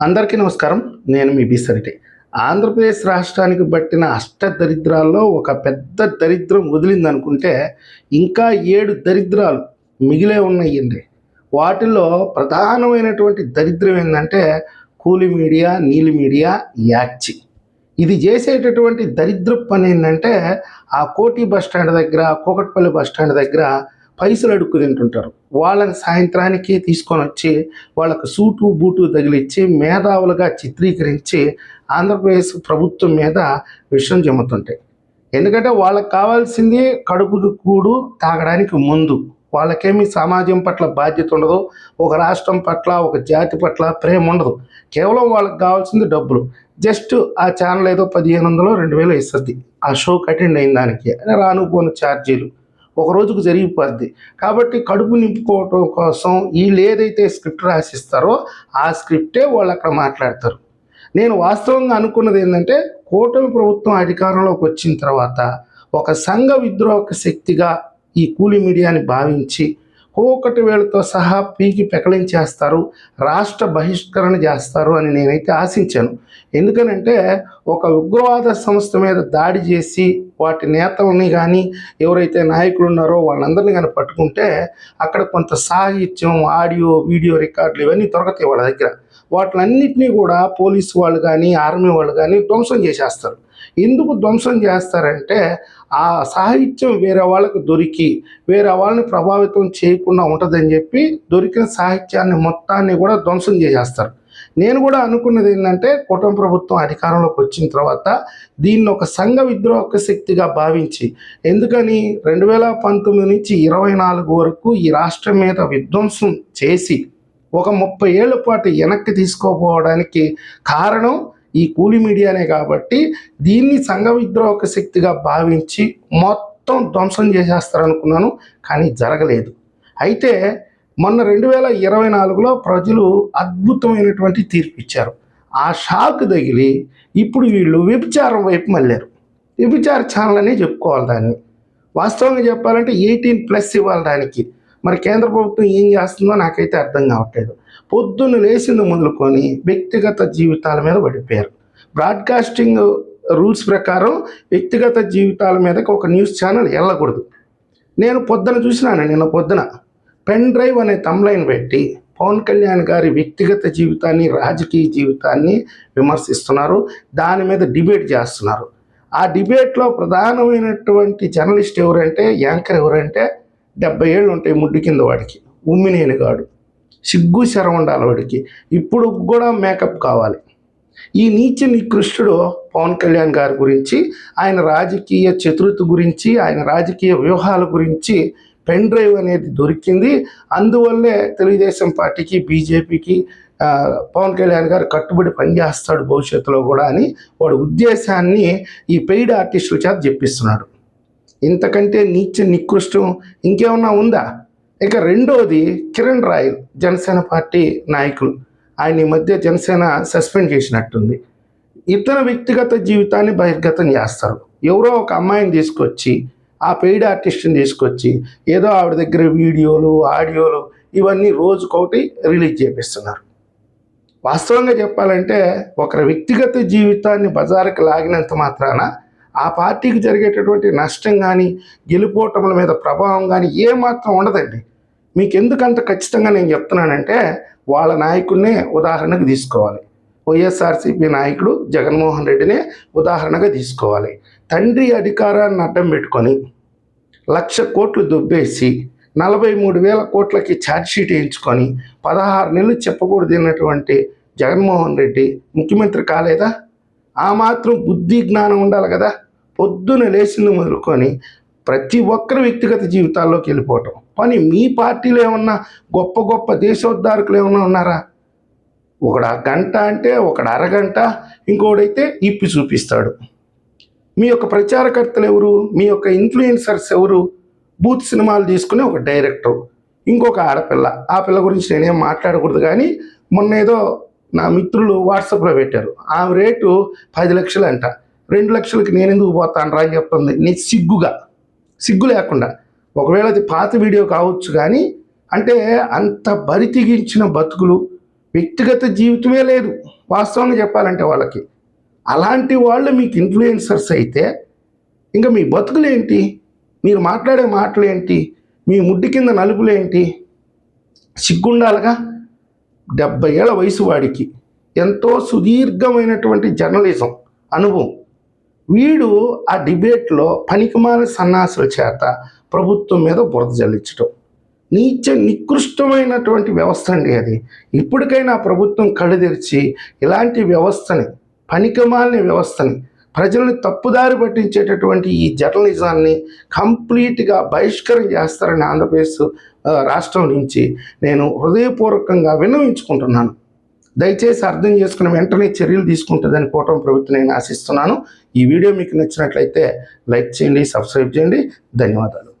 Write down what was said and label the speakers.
Speaker 1: అందరికీ నమస్కారం. నేను మీ బిసరిటి ఆంధ్రప్రదేశ్ రాష్ట్రానికి పట్టిన అష్ట దరిద్రాల్లో ఒక పెద్ద దరిద్రం వదిలిందనుకుంటే ఇంకా ఏడు దరిద్రాలు మిగిలే ఉన్నాయండి. వాటిల్లో ప్రధానమైనటువంటి దరిద్రం ఏంటంటే కూలి మీడియా నీలి మీడియా యాక్చి ఇది చేసేటటువంటి దరిద్ర పని ఏంటంటే ఆ కోటి బస్ స్టాండ్ దగ్గర కూకట్పల్లి బస్ స్టాండ్ దగ్గర పైసలు అడుక్కు తింటుంటారు. వాళ్ళని సాయంత్రానికి తీసుకొని వచ్చి వాళ్ళకు సూటు బూటు తగిలిచ్చి మేధావులుగా చిత్రీకరించి ఆంధ్రప్రదేశ్ ప్రభుత్వం మీద విషయం జమ్ముతుంటాయి ఎందుకంటే వాళ్ళకి కావాల్సింది కడుపుకు కూడు తాగడానికి ముందు. వాళ్ళకేమీ సమాజం పట్ల బాధ్యత ఉండదు. ఒక రాష్ట్రం పట్ల ఒక జాతి పట్ల ప్రేమ ఉండదు. కేవలం వాళ్ళకి కావాల్సింది డబ్బులు. జస్ట్ ఆ ఛానల్ ఏదో పదిహేను వందలు రెండు వేలు ఇస్తుంది ఆ షోకి అటెండ్ అయిన దానికి. రాను పోను ఛార్జీలు. ఒక రోజుకు జరిగిపోద్ది. కాబట్టి కడుపు నింపుకోవటం కోసం వీళ్ళు ఏదైతే స్క్రిప్ట్ రాసిస్తారో ఆ స్క్రిప్టే వాళ్ళు అక్కడ మాట్లాడతారు. నేను వాస్తవంగా అనుకున్నది ఏంటంటే కూటమి ప్రభుత్వం అధికారంలోకి వచ్చిన తర్వాత ఒక సంఘ విద్రోహక శక్తిగా ఈ కూలి మీడియాని భావించి ఒకటి వేళతో సహా పీకి పెకలించేస్తారు రాష్ట్ర బహిష్కరణ చేస్తారు అని నేనైతే ఆశించాను. ఎందుకనంటే ఒక ఉగ్రవాద సంస్థ మీద దాడి చేసి వాటి నేతలని కానీ ఎవరైతే నాయకులు ఉన్నారో వాళ్ళందరినీ కానీ పట్టుకుంటే అక్కడ కొంత సాహిత్యం ఆడియో వీడియో రికార్డులు ఇవన్నీ దొరకతాయి వాళ్ళ దగ్గర. వాటిలన్నింటినీ కూడా పోలీసు వాళ్ళు కానీ ఆర్మీ వాళ్ళు కానీ ధ్వంసం చేసేస్తారు. ఎందుకు ధ్వంసం చేస్తారంటే ఆ సాహిత్యం వేరే వాళ్ళకి దొరికి వేరే వాళ్ళని ప్రభావితం చేయకుండా ఉంటుందని చెప్పి దొరికిన సాహిత్యాన్ని మొత్తాన్ని కూడా ధ్వంసం చేసేస్తారు. నేను కూడా అనుకున్నది ఏంటంటే కుటుంబ ప్రభుత్వం అధికారంలోకి వచ్చిన తర్వాత దీన్ని ఒక సంఘ విద్రోహక శక్తిగా భావించి ఎందుకని రెండు వేల పంతొమ్మిది నుంచి ఇరవై నాలుగు వరకు ఈ రాష్ట్రం మీద విధ్వంసం చేసి ఒక ముప్పై ఏళ్ళ పాటు వెనక్కి తీసుకోపోవడానికి కారణం ఈ కూలి మీడియానే కాబట్టి దీన్ని సంఘ విద్రోహక శక్తిగా భావించి మొత్తం ధ్వంసం చేసేస్తారనుకున్నాను కానీ జరగలేదు. అయితే మొన్న రెండు వేల ఇరవై నాలుగులో ప్రజలు అద్భుతమైనటువంటి తీర్పు ఇచ్చారు. ఆ షాక్ తగిలి ఇప్పుడు వీళ్ళు వ్యభిచారం వైపు మళ్ళారు. వ్యభిచార ఛానల్ అనే చెప్పుకోవాలి దాన్ని. వాస్తవంగా చెప్పాలంటే ఎయిటీన్ ప్లస్ ఇవ్వాలి దానికి. మరి కేంద్ర ప్రభుత్వం ఏం చేస్తుందో నాకైతే అర్థం కావట్లేదు. పొద్దున్న లేచింది మొదలుకొని వ్యక్తిగత జీవితాల మీద పడిపోయారు. బ్రాడ్కాస్టింగ్ రూల్స్ ప్రకారం వ్యక్తిగత జీవితాల మీదకి ఒక న్యూస్ ఛానల్ వెళ్ళకూడదు. నేను పొద్దున చూసినాను నిన్న పొద్దున పెన్ డ్రైవ్ అనే తమ్లైన్ పెట్టి పవన్ కళ్యాణ్ గారి వ్యక్తిగత జీవితాన్ని రాజకీయ జీవితాన్ని విమర్శిస్తున్నారు. దాని మీద డిబేట్ చేస్తున్నారు. ఆ డిబేట్లో ప్రధానమైనటువంటి జర్నలిస్ట్ ఎవరంటే యాంకర్ ఎవరంటే డెబ్బై ఏళ్ళు ఉంటాయి ముడ్డు కింద వాడికి. ఉమ్మినేనిగాడు సిగ్గు శరం ఉండాలి వాడికి. ఇప్పుడు కూడా మేకప్ కావాలి. ఈ నీచ నికృష్టుడు పవన్ కళ్యాణ్ గారి గురించి ఆయన రాజకీయ చతురత గురించి ఆయన రాజకీయ వ్యూహాల గురించి పెన్ డ్రైవ్ అనేది దొరికింది. అందువల్లే తెలుగుదేశం పార్టీకి బీజేపీకి పవన్ కళ్యాణ్ గారు కట్టుబడి పనిచేస్తాడు భవిష్యత్తులో కూడా అని వాడు ఉద్దేశాన్ని ఈ పెయిడ్ ఆర్టిస్టుల చేత చెప్పిస్తున్నాడు. ఇంతకంటే నీచ నికృష్టం ఇంకేమన్నా ఉందా? ఇక రెండోది కిరణ్ రాయల్ జనసేన పార్టీ నాయకులు. ఆయన ఈ మధ్య జనసేన సస్పెండ్ చేసినట్టుంది. ఇతర వ్యక్తిగత జీవితాన్ని బహిర్గతం చేస్తారు. ఎవరో ఒక అమ్మాయిని తీసుకొచ్చి ఆ పెయిడ్ ఆర్టిస్ట్ని తీసుకొచ్చి ఏదో ఆవిడ దగ్గర వీడియోలు ఆడియోలు ఇవన్నీ రోజుకొకటి రిలీజ్ చేపిస్తున్నారు. వాస్తవంగా చెప్పాలంటే ఒకరి వ్యక్తిగత జీవితాన్ని బజారుకి లాగినంత మాత్రాన ఆ పార్టీకి జరిగేటటువంటి నష్టం కానీ గెలుపోటముల మీద ప్రభావం కానీ ఏమాత్రం ఉండదండి. మీకు ఎందుకంత ఖచ్చితంగా నేను చెప్తున్నానంటే వాళ్ళ నాయకుడినే ఉదాహరణకు తీసుకోవాలి. వైఎస్ఆర్సీపీ నాయకుడు జగన్మోహన్ రెడ్డినే ఉదాహరణగా తీసుకోవాలి. తండ్రి అధికారాన్ని అడ్డం పెట్టుకొని లక్ష కోట్లు దుబ్బేసి నలభై మూడు వేల కోట్లకి ఛార్జ్షీట్ వేయించుకొని పదహారు నెలలు చెప్పకూడదన్నటువంటి జగన్మోహన్ రెడ్డి ముఖ్యమంత్రి కాలేదా? ఆ మాత్రం బుద్ధి జ్ఞానం ఉండాలి కదా. పొద్దున లేచింది మొదలుకొని ప్రతి ఒక్కరి వ్యక్తిగత జీవితాల్లోకి వెళ్ళిపోవటం. కానీ మీ పార్టీలో ఏమన్నా గొప్ప గొప్ప దేశోద్ధారకులు ఏమన్నా ఉన్నారా? ఒకడు గంట అంటే ఒకడు అరగంట ఇంకోడైతే ఇప్పి చూపిస్తాడు. మీ యొక్క ప్రచారకర్తలు ఎవరు? మీ యొక్క ఇన్ఫ్లుయెన్సర్స్ ఎవరు? బూత్ సినిమాలు తీసుకునే ఒక డైరెక్టర్ ఇంకొక ఆడపిల్ల. ఆ పిల్ల గురించి నేనేం మాట్లాడకూడదు కానీ మొన్న ఏదో నా మిత్రులు వాట్సాప్లో పెట్టారు. ఆ రేటు పది లక్షలు అంట రెండు లక్షలకి నేను ఎందుకు పోతాను రా అని చెప్తుంది. నీ సిగ్గుగా. సిగ్గు లేకుండా. ఒకవేళ అది పాత వీడియో కావచ్చు కానీ అంటే అంత బరితిగించిన బతుకులు వ్యక్తిగత జీవితమే లేదు. వాస్తవంగా చెప్పాలంటే వాళ్ళకి. అలాంటి వాళ్ళు మీకు ఇన్ఫ్లుయెన్సర్స్ అయితే ఇంకా మీ బతుకులేంటి? మీరు మాట్లాడే మాటలేంటి? మీ ముడ్డి కింద నలుపులేంటి? సిగ్గుండాలిగా? డెబ్బై ఏళ్ళ వయసు వాడికి. ఎంతో సుదీర్ఘమైనటువంటి జర్నలిజం అనుభవం. వీడు ఆ డిబేట్లో పనికిమాల సన్నాసుల చేత ప్రభుత్వం మీద బురద జల్లించడం నీచ నికృష్టమైనటువంటి వ్యవస్థ అండి అది. ఇప్పటికైనా ప్రభుత్వం కళ్ళు తెరిచి ఇలాంటి వ్యవస్థని పనికిమాలిన వ్యవస్థని ప్రజల్ని తప్పుదారి పట్టించేటటువంటి ఈ జర్నలిజాన్ని కంప్లీట్గా బహిష్కరణ చేస్తారని ఆంధ్రప్రదేశ్ రాష్ట్రం నుంచి నేను హృదయపూర్వకంగా విన్నవించుకుంటున్నాను. దయచేసి అర్థం చేసుకుని వెంటనే చర్యలు తీసుకుంటుందని కూటమి ప్రభుత్వం నేను ఆశిస్తున్నాను. ఈ వీడియో మీకు నచ్చినట్లయితే లైక్ చేయండి సబ్స్క్రైబ్ చేయండి. ధన్యవాదాలు.